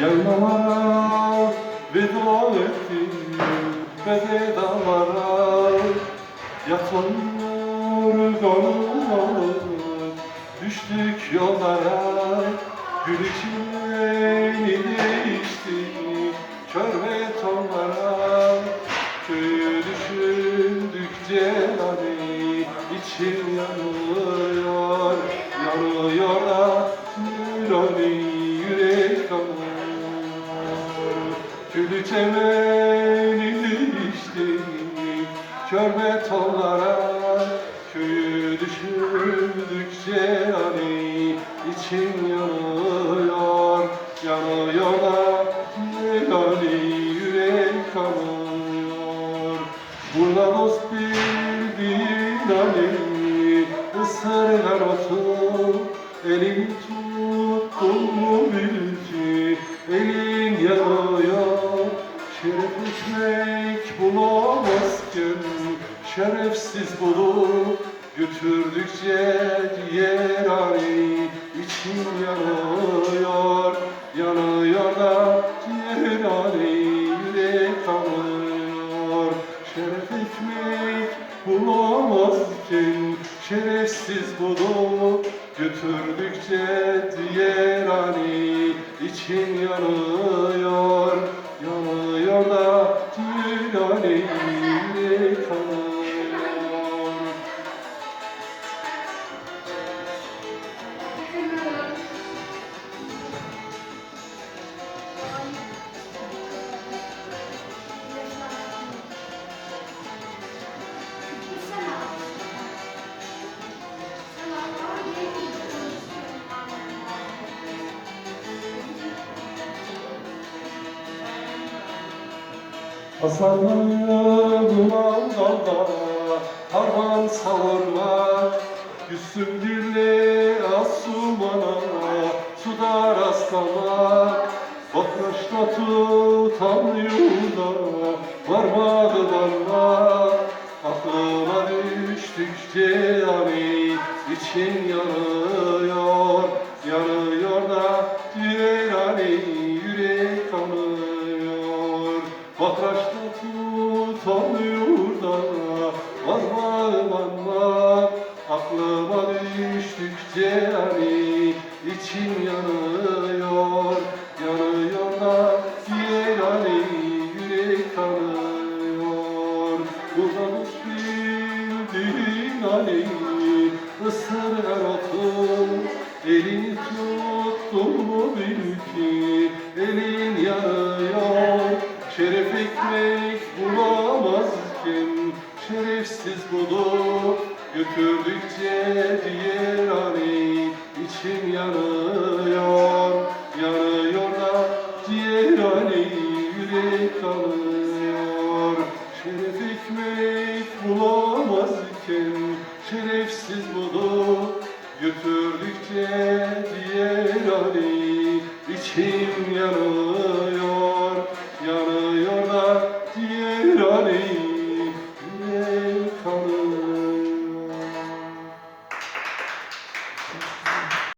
Yaylalara veda ettim Bede dağlara. Yatanlar kanlar Düştük yollara. Gül içini değişti Kör betonlara Köyü düşündükçe hani içim yanıyor Yanıyor da nurani Gülü çemeni değişti Kör betonlara Köyü düşündükçe hani içim yanıyor Yanıyor da yani yürek kanıyor. Burada dost bildiğin hani ısırgan otu Elini tuttun ekmek bulamazken şerefsiz bulup Götürdükçe diğer hani içim yanıyor Yanıyor da diğer hani yürek kanıyor. Şeref ekmek bulamazken şerefsiz bulup Götürdükçe diğer hani için yanıyor diğer Hasan'la duman dalda Harman savurma. Yüzüm dille asumana Suda rastlamak Bakraşla tutan yolda Varmadı varma Aklıma düştükçe hani için yanıyor tutanıyor da Varma varma Aklıma düştükçe hani için yanıyor Yanıyor da diğer hani kanıyor Buradan bildiğin hani ısırgan otu Elini tuttun mu bil ki elin yanıyor Şeref ekmek bulamazken şerefsiz bulup Götürdükçe diğer hani içim yanıyor Yanıyor da diğer hani yürek kanıyor Şeref ekmek bulamazken şerefsiz bulup Götürdükçe diğer hani içim yanıyor